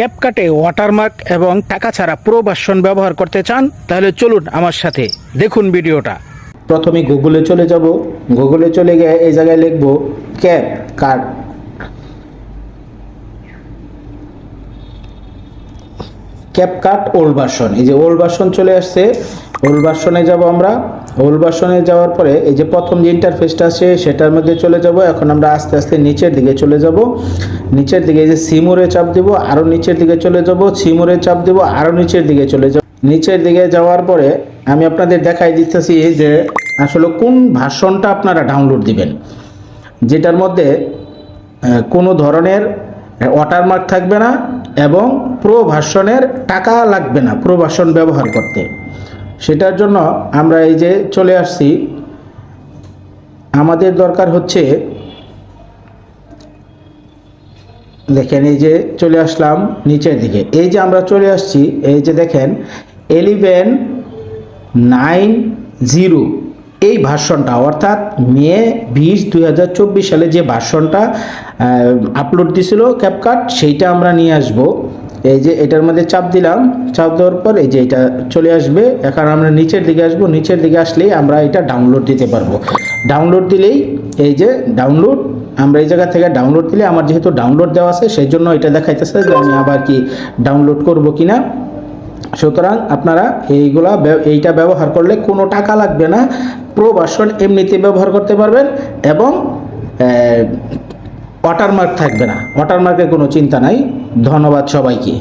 ক্যাপকাটে watermark এবং টাকা ছাড়া প্রো ভার্সন ব্যবহার করতে চান, তাহলে চলুন আমার সাথে দেখুন ভিডিওটা। প্রথমে গুগলে চলে যাব। গুগলে চলে গিয়ে এই জায়গায় লিখব cap card CapCut old version এই যে ওল্ড ভার্সন চলে আসছে ওল্ড ভার্সনে যাব আমরা। ওল্ড ভার্সনে যাওয়ার পরে এই যে প্রথম যে ইন্টারফেসটা আছে, সেটার মধ্যে চলে যাব। এখন আমরা আস্তে আস্তে নিচের দিকে চলে যাব। নিচের দিকে এই যে সিমুরে চাপ দিব আরও নিচের দিকে চলে যাব। সিমুরে চাপ দিব আরও নিচের দিকে চলে যাব। নিচের দিকে যাওয়ার পরে আমি আপনাদের দেখাই দিতেছি যে আসলে কোন ভার্সনটা আপনারা ডাউনলোড দিবেন। যেটার মধ্যে কোনো ধরনের ওয়াটারমার্ক থাকবে না এবং প্রো ভার্সনের টাকা লাগবে না প্রো ভার্সন ব্যবহার করতে। সেটার জন্য আমরা এই যে চলে আসছি, আমাদের দরকার হচ্ছে, দেখেন এই যে চলে আসলাম নিচের দিকে। এই যে আমরা চলে আসছি, এই যে দেখেন এলিভেন নাইন জিরো এই ভার্সনটা, অর্থাৎ মে বিশ দুই সালে যে ভার্সনটা আপলোড দিছিল ক্যাপকাট সেইটা আমরা নিয়ে আসব। এই যে এটার মধ্যে চাপ দিলাম, চাপ দেওয়ার পর এই যে এটা চলে আসবে। এখন আমরা নিচের দিকে আসব। নিচের দিকে আসলেই আমরা এটা ডাউনলোড দিতে পারব। ডাউনলোড দিলেই এই যে ডাউনলোড আমরা এই জায়গা থেকে ডাউনলোড দিলে আমার যেহেতু ডাউনলোড দেওয়া আছে সেই জন্য এটা দেখাইতেছে যে আমি আবার কি ডাউনলোড করব কিনা। সুতরাং আপনারা এইগুলা এইটা ব্যবহার করলে কোনো টাকা লাগবে না। প্রো ভার্সন এমনিতে ব্যবহার করতে পারবেন এবং ওয়াটারমার্ক থাকবে না। ওয়াটারমার্কের কোনো চিন্তা নাই। ধন্যবাদ সবাইকে।